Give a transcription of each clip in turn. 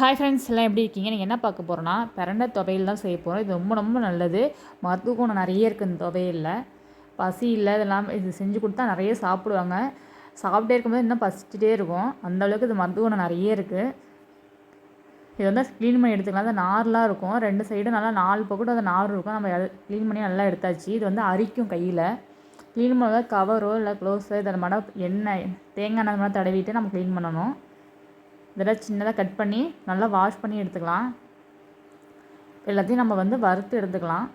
Hi friends எல்லாம் எப்படி இருக்கீங்க? நீங்கள் என்ன பார்க்க போகிறோன்னா பிறண்ட துவையல் தான் செய்ய போகிறோம் இது ரொம்ப ரொம்ப நல்லது. மருத்துவ குணம் நிறைய இருக்குது இந்த துவையலில் பசி இல்லை இதெல்லாம் இது செஞ்சு கொடுத்தா நிறைய சாப்பிடுவாங்க. சாப்பிட்டே இருக்கும்போது இன்னும் பசிச்சுட்டே இருக்கும். அந்தளவுக்கு இது மருத்துவ குணம் நிறைய இருக்குது இது வந்து க்ளீன் பண்ணி எடுத்துக்கலாம். அந்த நார்லாம் இருக்கும். ரெண்டு சைடும் நல்லா நாலு பக்கம் அந்த நார் இருக்கும். நம்ம க்ளீன் பண்ணி நல்லா எடுத்தாச்சு. இது வந்து அரிக்கும் கையில். க்ளீன் பண்ணுறது கவரோ இல்லை க்ளோஸோ இதை மட்டும் எண்ணெய் தேங்காய் எண்ணெய் மாதிரி தடவிட்டு நம்ம க்ளீன் பண்ணணும். இதெல்லாம் சின்னதாக கட் பண்ணி நல்லா வாஷ் பண்ணி எடுத்துக்கலாம். எல்லாத்தையும் நம்ம வந்து வறுத்து எடுத்துக்கலாம்.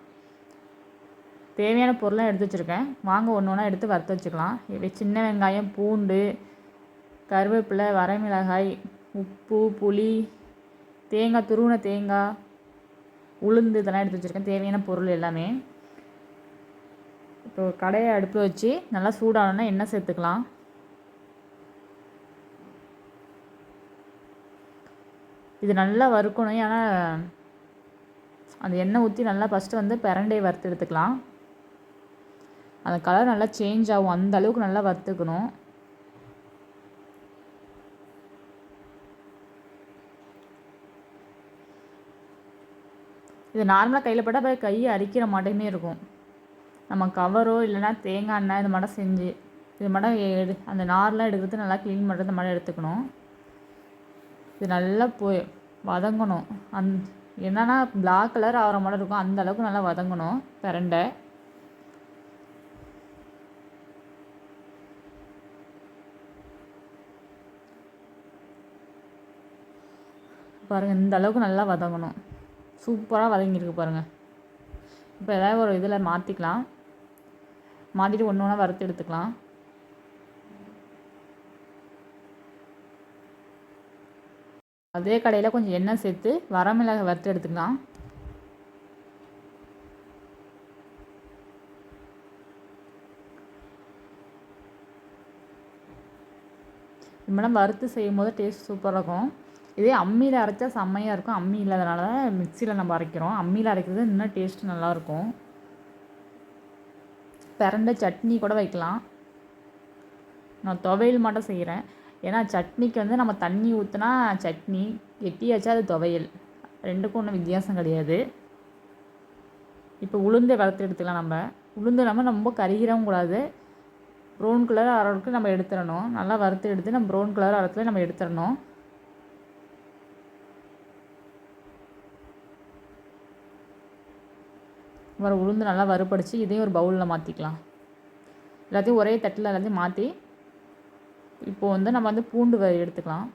தேவையான பொருளாக எடுத்து வச்சுருக்கேன். வாங்க ஒன்று ஒன்றா எடுத்து வறுத்து வச்சுக்கலாம். சின்ன வெங்காயம் பூண்டு கருவேப்பிலை வரமிளகாய் உப்பு புளி தேங்காய் துருவின தேங்காய் உளுந்து இதெல்லாம் எடுத்து வச்சுருக்கேன். தேவையான பொருள் எல்லாமே. இப்போ கடையை அடுப்பில் வச்சு நல்லா சூடானோன்னா எண்ணெய் சேர்த்துக்கலாம். இது நல்லா வறுக்கணும். ஏன்னா அந்த எண்ணெய் ஊற்றி நல்லா ஃபஸ்ட்டு வந்து பிரண்டையை வறுத்து எடுத்துக்கலாம். அந்த கலர் நல்லா சேஞ்ச் ஆகும். அந்த அளவுக்கு நல்லா வறுத்துக்கணும். இது நார்மலாக கையில் போட்டால் போய் கை அரிக்கிற மாட்டேமே இருக்கும். நம்ம கவரோ இல்லைனா தேங்காய் எண்ணெய் இது மட்டும் செஞ்சு இது மட்டும் எடு அந்த நார்லாம் எடுக்கிறது நல்லா க்ளீன் பண்ணுறது மட்டும் எடுத்துக்கணும். இது நல்லா போய் வதங்கணும். அந் என்னென்னா பிளாக் கலர் ஆகிற மாதிரி இருக்கும். அந்த அளவுக்கு நல்லா வதங்கணும். பிரண்டை. பாருங்கள் இந்த அளவுக்கு நல்லா வதங்கணும். சூப்பராக வதங்கியிருக்கு பாருங்கள் இப்போ ஏதாவது ஒரு இதில் மாற்றிக்கலாம் மாற்றிட்டு ஒன்று ஒன்றா வறுத்து எடுத்துக்கலாம். அதே கடையில் கொஞ்சம் எண்ணெய் சேர்த்து வரமிளகாய் வறுத்து எடுத்துக்கலாம். மேடம் வறுத்து செய்யும் போது டேஸ்ட் சூப்பராக இருக்கும். இதே அம்மியில் அரைச்சா செம்மையாக இருக்கும். அம்மி இல்லாதனால மிக்சியில் நம்ம அரைக்கிறோம். அம்மியில் அரைக்கிறது இன்னும் டேஸ்ட் நல்லாயிருக்கும் பிறண்ட சட்னி கூட வைக்கலாம். நான் துவையல் மட்டும் செய்கிறேன் ஏன்னா சட்னிக்கு வந்து நம்ம தண்ணி ஊற்றினா சட்னி கெட்டியாச்சா அது துவையல். ரெண்டுக்கும் ஒன்றும் வித்தியாசம் கிடையாது. இப்போ உளுந்தை வளர்த்து எடுத்துக்கலாம் நம்ம. உளுந்து நம்ம ரொம்ப கருகிறவும் கூடாது. ப்ரௌன் கலர் அளவுக்கு நம்ம எடுத்துடணும். நல்லா வறுத்து எடுத்து நம்ம ப்ரௌன் கலர் அளவுக்கு நம்ம எடுத்துடணும். வர உளுந்து நல்லா வறுப்படிச்சு இதையும் ஒரு பவுலில் மாற்றிக்கலாம் எல்லாத்தையும் ஒரே தட்டில் எல்லாத்தையும் மாற்றி இப்போது வந்து நம்ம வந்து பூண்டு எடுத்துக்கலாம்.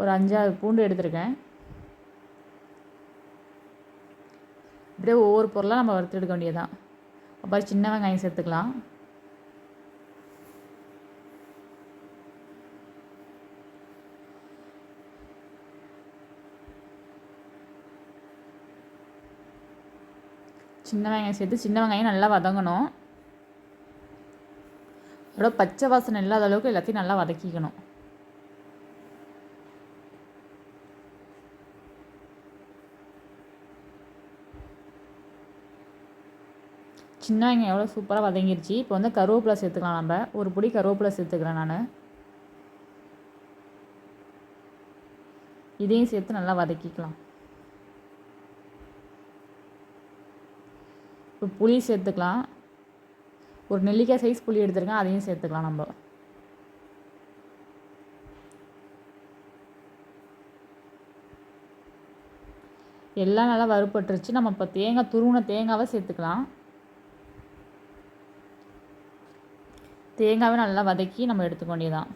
ஒரு அஞ்சாறு பூண்டு எடுத்திருக்கேன். இப்படியே ஒவ்வொரு பொருளாக நம்ம வறுத்து எடுக்க வேண்டியதான் அப்புறம் சின்ன வெங்காயம் சேர்த்துக்கலாம். சின்ன வெங்காயம் சேர்த்து சின்ன வெங்காயம் நல்லா வதங்கணும். அதோட பச்சை வாசனை இல்லாத அளவுக்கு எல்லாத்தையும் நல்லா வதக்கிக்கணும். சின்ன வெங்காயம் எவ்வளோ சூப்பராக வதங்கிருச்சு. இப்போ வந்து கருவேப்பிலை சேர்த்துக்கலாம் நம்ம. ஒரு பொடி கருவேப்பிலை சேர்த்துக்கிறேன் நான். இதையும் சேர்த்து நல்லா வதக்கிக்கலாம். இப்போ புளி சேர்த்துக்கலாம். ஒரு நெல்லிக்காய் சைஸ் புளி எடுத்துருக்கேன் அதையும் சேர்த்துக்கலாம் நம்ம. எல்லாம் நல்லா வறுப்பட்டுருச்சு நம்ம இப்போ தேங்காய் துருவின தேங்காவை சேர்த்துக்கலாம். தேங்காவை நல்லா வதக்கி நம்ம எடுத்துக்க வேண்டியதான்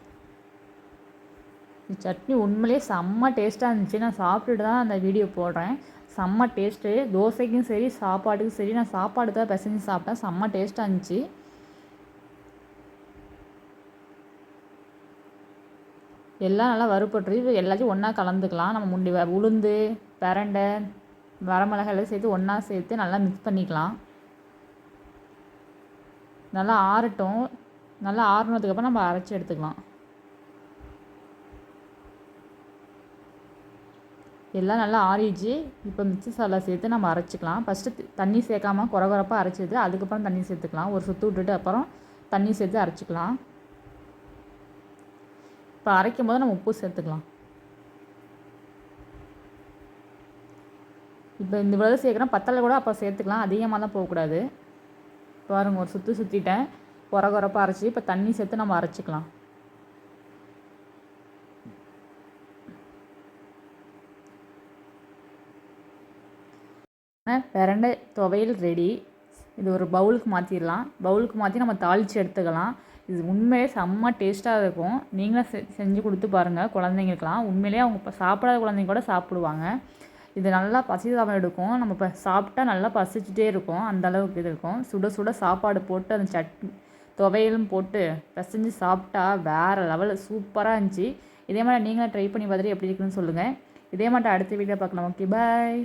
சட்னி உண்மையிலே செம்ம டேஸ்ட்டாக இருந்துச்சு. நான் சாப்பிட்டுட்டு தான் அந்த வீடியோ போடுறேன். செம்ம டேஸ்ட்டு தோசைக்கும் சரி சாப்பாட்டுக்கும் சரி நான் சாப்பாடு தான் பிசைஞ்சு சாப்பிட்டேன். செம்ம டேஸ்ட்டாக இருந்துச்சு. எல்லாம் நல்லா வறுபட்டுரு எல்லாத்தையும் ஒன்றா கலந்துக்கலாம். நம்ம முண்டி உளுந்து பிரண்டை வரமிளகாய் எல்லாம் சேர்த்து ஒன்றா சேர்த்து நல்லா மிக்ஸ் பண்ணிக்கலாம். நல்லா ஆறட்டும். நல்லா ஆறுனதுக்கப்புறம் நம்ம அரைச்சி எடுத்துக்கலாம். எல்லாம் நல்லா ஆறிடுச்சு. இப்போ மிக்சி சாலில் சேர்த்து நம்ம அரைச்சிக்கலாம். ஃபஸ்ட்டு தண்ணி சேர்க்காமல் குறகுறப்பாக அரைச்சிது. அதுக்கப்புறம் தண்ணி சேர்த்துக்கலாம். ஒரு சுற்று விட்டுட்டு அப்புறம் தண்ணி சேர்த்து அரைச்சிக்கலாம். இப்போ அரைக்கும் போது நம்ம உப்பு சேர்த்துக்கலாம். இப்போ இந்த இவ்வளோ சேர்க்குறோம் பத்தலை கூட அப்போ சேர்த்துக்கலாம். அதிகமாக தான் போகக்கூடாது. பாருங்க ஒரு சுற்றி சுற்றிட்டேன் குறை குறைப்பாக அரைச்சி இப்போ தண்ணி சேர்த்து நம்ம அரைச்சிக்கலாம். பிரண்டை துவையல் ரெடி இது ஒரு பவுலுக்கு மாற்றிடலாம் பவுலுக்கு மாற்றி நம்ம தாளித்து எடுத்துக்கலாம். இது உண்மையிலே செம்ம டேஸ்ட்டாக இருக்கும். நீங்களும் செ செஞ்சு கொடுத்து பாருங்கள் குழந்தைங்களுக்குலாம் உண்மையிலேயே அவங்க இப்போ சாப்பிடாத குழந்தைங்க கூட சாப்பிடுவாங்க. இது நல்லா பசி சாதம் எடுக்கும். நம்ம இப்போ சாப்பிட்டா நல்லா பசிச்சுட்டே இருக்கும். அந்த அளவுக்கு இது இருக்கும். சுட சுட சாப்பாடு போட்டு அந்த சட்னி துவையலும் போட்டு பிசைஞ்சு சாப்பிட்டா வேறு லெவலில் சூப்பராக இருந்துச்சு. இதே மாதிரி நீங்களும் ட்ரை பண்ணி பார்த்துட்டு எப்படி இருக்குன்னு சொல்லுங்கள் இதே மாதிரி அடுத்த வீடியோ பார்க்கலாம். Okay bye